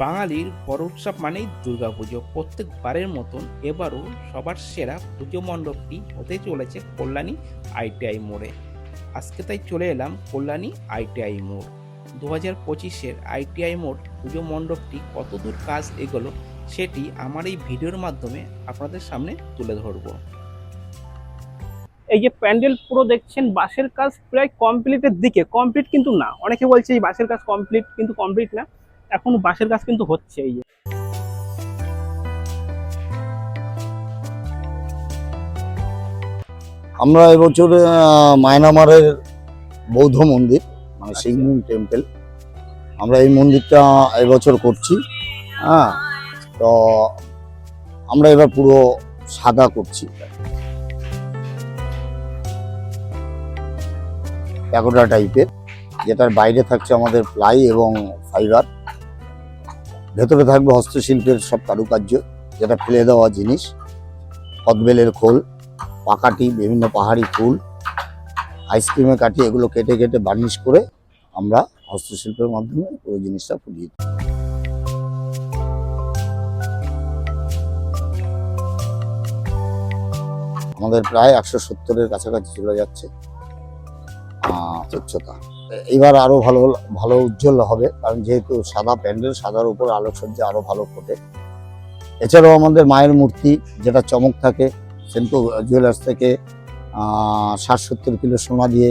বাঙালির বড় উৎসব মানেই দুর্গাপুজো। প্রত্যেকবারের মতন এবারও সবার সেরা পুজো মণ্ডপটি হতে চলেছে কল্যাণী আইটিআই মোড়ে। আজকে তাই চলে এলাম কল্যাণী আইটিআই মোড়। দু হাজার পঁচিশের আইটিআই মোড় পুজো মণ্ডপটি কতদূর কাজ এগোলো সেটি আমার এই ভিডিওর মাধ্যমে আপনাদের সামনে তুলে ধরবো। এই যে প্যান্ডেল পুরো দেখছেন বাসের কাজ প্রায় কমপ্লিটের দিকে। কমপ্লিট কিন্তু না। অনেকে বলছে এই বাসের কাজ কমপ্লিট কিন্তু কমপ্লিট না। এখনও বাসের কাজ কিন্তু হচ্ছে এই যে। আমরা এবছর মায়ানমারের বৌদ্ধ মন্দির মানে আচ্ছা। সিংহ টেম্পল। আমরা এই মন্দিরটা এবছর করছি হ্যাঁ? তো আমরা এবার পুরো সাদা করছি। প্যাকোটা টাইপের যেটার বাইরে থাকছে আমাদের প্লাই এবং ফাইবার। ভেতরে থাকবে হস্তশিল্পের সব কারুকার্য, যেটা ফেলে দেওয়া জিনিস কদবেলের খোল পাকাটি বিভিন্ন পাহাড়ি ফুল আইসক্রিমে কাটি এগুলো কেটে কেটে বার্নিশ করে আমরা হস্তশিল্পের মাধ্যমে ওই জিনিসটা ফুটিয়ে। আমাদের প্রায় একশো সত্তরের কাছাকাছি চলে যাচ্ছে উচ্চতা এ- এইবার আরও ভালো ভালো উজ্জ্বল হবে কারণ যেহেতু সাদা প্যান্ডেল সাদার উপর আলোকসজ্জা আরও ভালো ফোটে। এছাড়াও আমাদের মায়ের মূর্তি যেটা চমক থাকে সেন্টু জুয়েলার্স থেকে ষাট সত্তর কিলো সোনা দিয়ে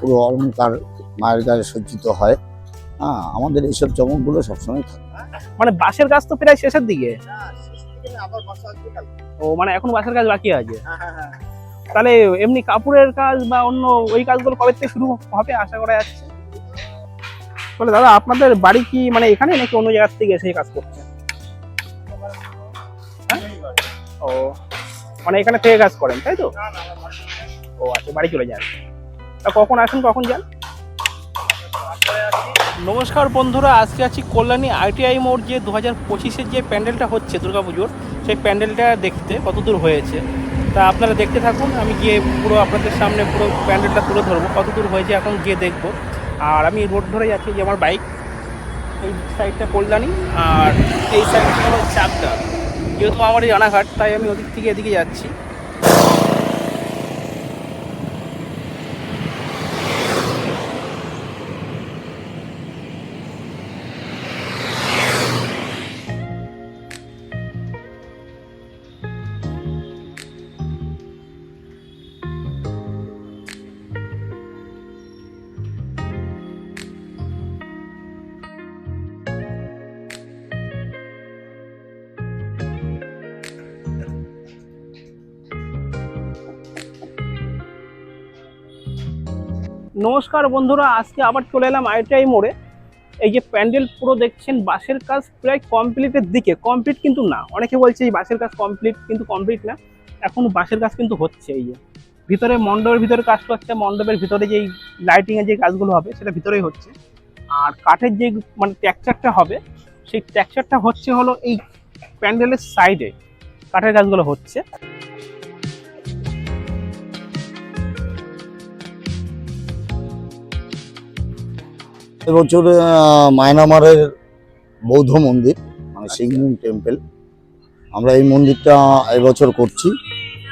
পুরো অলঙ্কার মায়ের গায়ে সজ্জিত হয়। হ্যাঁ আমাদের এইসব চমকগুলো সবসময় থাকে। মানে বাসের কাজ তো প্রায় শেষের দিকে? ও মানে এখন বাসের কাজ বাকি আছে? তাহলে এমনি কাপড়ের কাজ বা অন্য ওই কাজগুলো কবে থেকে শুরু হবে আশা করা যাচ্ছে? বলে, দাদা, আপনাদের বাড়ি কি মানে এখানে নাকি অন্য জায়গার থেকে এসে কাজ করছে হ্যাঁ? ও মানে এখানে থেকে কাজ করেন, তাই তো? ও আচ্ছা বাড়ি চলে যান। তা কখন আসেন, কখন যান? নমস্কার বন্ধুরা, আজকে আছি কল্যাণী আইটিআই মোড় যে দু হাজার পঁচিশের যে প্যান্ডেলটা হচ্ছে দুর্গাপুজোর, সেই প্যান্ডেলটা দেখতে কত দূর হয়েছে। তা আপনারা দেখতে থাকুন, আমি গিয়ে পুরো আপনাদের সামনে পুরো প্যান্ডেলটা তুলে ধরবো, কত দূর হয়েছে এখন গিয়ে দেখব। আর আমি রোড ধরে যাচ্ছি যে আমার বাইক এই সাইডটা কল্যাণী, আর এই সাইডটা হলো চাপটা। যেহেতু আমার এই রানাঘাট, তাই আমি ওদিক থেকে এদিকে যাচ্ছি। নমস্কার বন্ধুরা, আজকে আবার চলে এলাম আইটিআই মোড়ে। এই যে প্যান্ডেল পুরো দেখছেন, বাসের কাজ প্রায় কমপ্লিটের দিকে। কমপ্লিট কিন্তু না, অনেকে বলছে এই বাসের কাজ কমপ্লিট কিন্তু কমপ্লিট না। এখন বাসের কাজ কিন্তু হচ্ছে এই যে। ভিতরে মণ্ডপের ভিতরে কাজ করছে, মণ্ডপের ভিতরে যেই লাইটিংয়ের যে কাজগুলো হবে, সেটা ভিতরেই হচ্ছে। আর কাঠের যে মানে টেক্সচারটা হবে, সেই ট্যাকচারটা হচ্ছে হলো এই প্যান্ডেলের সাইডে কাঠের কাজগুলো হচ্ছে। এবছর মায়ানমারের বৌদ্ধ মন্দির মানে সিংহ টেম্পল। আমরা এই মন্দিরটা এবছর করছি।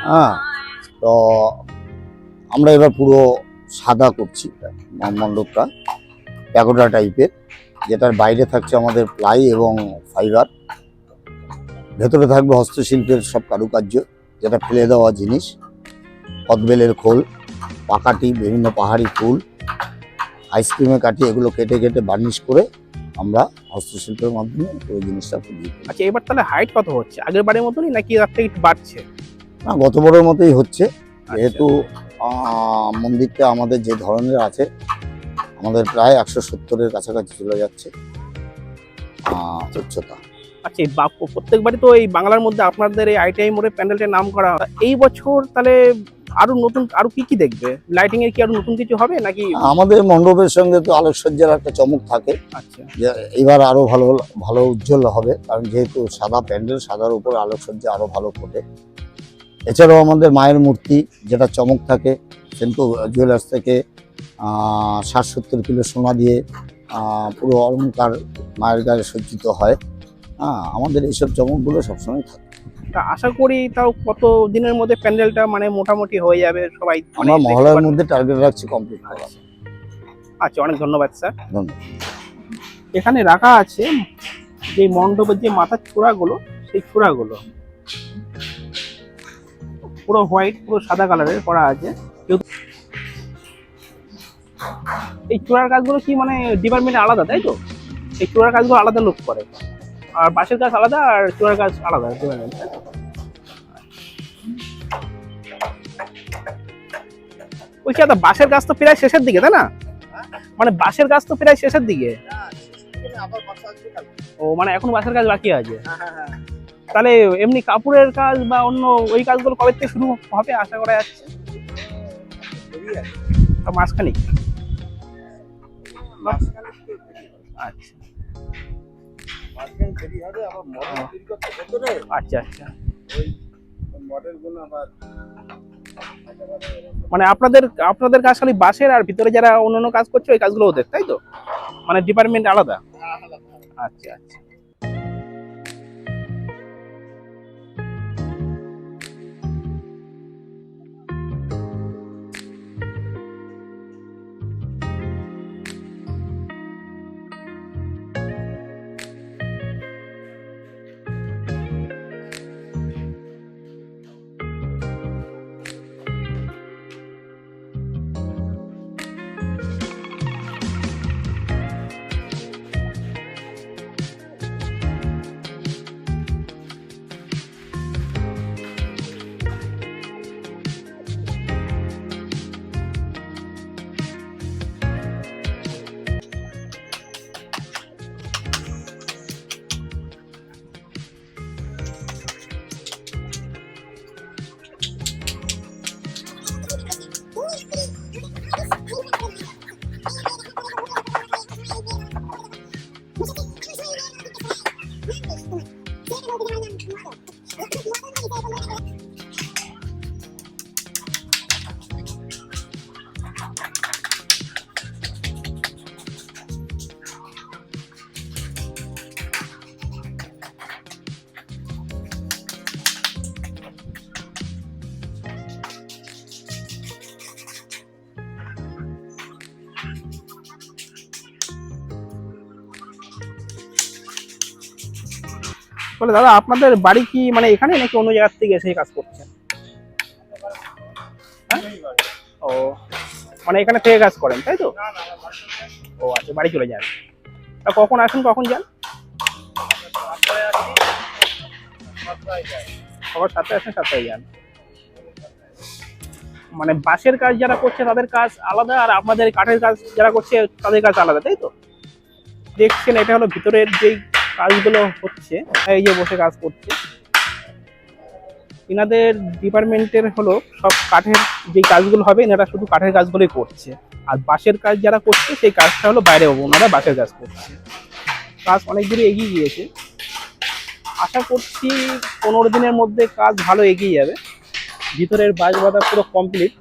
হ্যাঁ তো আমরা এবার পুরো সাদা করছি মণ্ডপটা প্যাকোটা টাইপের যেটার বাইরে থাকছে আমাদের প্লাই এবং ফাইবার। ভেতরে থাকবে হস্তশিল্পের সব কারুকার্য যেটা ফেলে দেওয়া জিনিস কদবেলের খোল পাকাটি বিভিন্ন পাহাড়ি ফুল। আইসক্রিমে কাটিয়ে এগুলো কেটে কেটে বার্নিশ করে আমরা হস্তশিল্পের মাধ্যমে ওই জিনিসটা ফুটিয়ে দিই। আচ্ছা এবার তাহলে হাইট কত হচ্ছে আগের বারের মতনই নাকি তার থেকে একটু বাড়ছে না গত বড়ের মতোই হচ্ছে আচ্ছা। যেহেতু মন্দিরটা আমাদের যে ধরনের আছে আমাদের প্রায় একশো সত্তরের কাছাকাছি চলে যাচ্ছে উচ্চতা আচ্ছা এই প্রত্যেকবারই তো এই বাংলার মধ্যে আপনাদের এই আইটিআই মোড়ে প্যান্ডেলটার নাম করা হয়। এই বছর তাহলে আরও নতুন আরও কি কি দেখবে? লাইটিং এর কি আরও নতুন কিছু হবে নাকি? আমাদের মণ্ডপের সঙ্গে তো আলোকসজ্জার একটা চমক থাকে। আচ্ছা। এবার আরও ভালো ভালো উজ্জ্বল হবে কারণ যেহেতু সাদা প্যান্ডেল সাদার উপর আলোকসজ্জা আরও ভালো ফোটে। এছাড়াও আমাদের মায়ের মূর্তি যেটা চমক থাকে সেন্টু জুয়েলার্স থেকে ষাট সত্তর কিলো সোনা দিয়ে পুরো অলঙ্কার মায়ের গায়ে সজ্জিত হয়। হ্যাঁ আমাদের এইসব চমকগুলো সবসময় থাকে। তা আশা করি তাও কত দিনের মধ্যে প্যান্ডেলটা মানে মোটামুটি হয়ে যাবে সবাই মানে আমরা মহলার মধ্যে টার্গেট রাখছি কমপ্লিট করা আচ্ছা। অনেক ধন্যবাদ স্যার। ধন্যবাদ। এখানে রাখা আছে যে মণ্ডপের যে মাথার চূড়াগুলো সেই চূড়াগুলো। পুরো হোয়াইট পুরো সাদা কালারের করা আছে। এই চূড়ার কাজগুলো কি মানে ডিপার্টমেন্টে আলাদা তাই তো? এই চূড়ার কাজগুলো আলাদা লোক করে। আর বাঁশের কাজ আলাদা আর চূড়ার কাজ আলাদা বলছি দাদা বাঁশের কাজ তো প্রায় শেষের দিকে তাই না? মানে বাঁশের কাজ তো প্রায় শেষের দিকে। ও মানে এখন বাসার কাজ বাকি আছে? তাহলে এমনি কাপড়ের কাজ বা অন্য ওই কাজগুলো কবে থেকে শুরু হবে আশা করা যাচ্ছে? মাসখানিক। আচ্ছা। আচ্ছা আচ্ছা। মানে আপনাদের আপনাদের কাজ খালি বাসের আর ভিতরে যারা অন্য কাজ করছে ওই কাজগুলো ওদের তাই তো? মানে ডিপার্টমেন্ট আলাদা। আচ্ছা আচ্ছা। বলে, দাদা, আপনাদের বাড়ি কি মানে এখানে নাকি অন্য জায়গার থেকে এসে কাজ করছেন? হ্যাঁ? ও মানে এখানে থেকে কাজ করেন, তাই তো? ও আচ্ছা বাড়ি চলে যান। তা কখন আসেন, কখন যান? সকাল সাতটায় আসেন, সাতটায় যান। মানে বাঁশের কাজ যারা করছে, তাদের কাজ আলাদা, আর আপনাদের কাঠের কাজ যারা করছে, তাদের কাজ আলাদা, তাই তো? দেখছেন, এটা হলো ভিতরের যেই কাজগুলো হচ্ছে, এই যে বসে কাজ করছে। এনাদের ডিপার্টমেন্টের হলো সব কাঠের যে কাজগুলো হবে এনারা শুধু কাঠের কাজগুলোই করছে। আর বাঁশের কাজ যারা করছে, সেই কাজটা হলো বাইরে ওনারা বাঁশের কাজ করছে। কাজ অনেক দূরে এগিয়ে গিয়েছে। আশা করছি পনেরো দিনের মধ্যে কাজ ভালো এগিয়ে যাবে। ভিতরের বাঁশ বাঁধা পুরো কমপ্লিট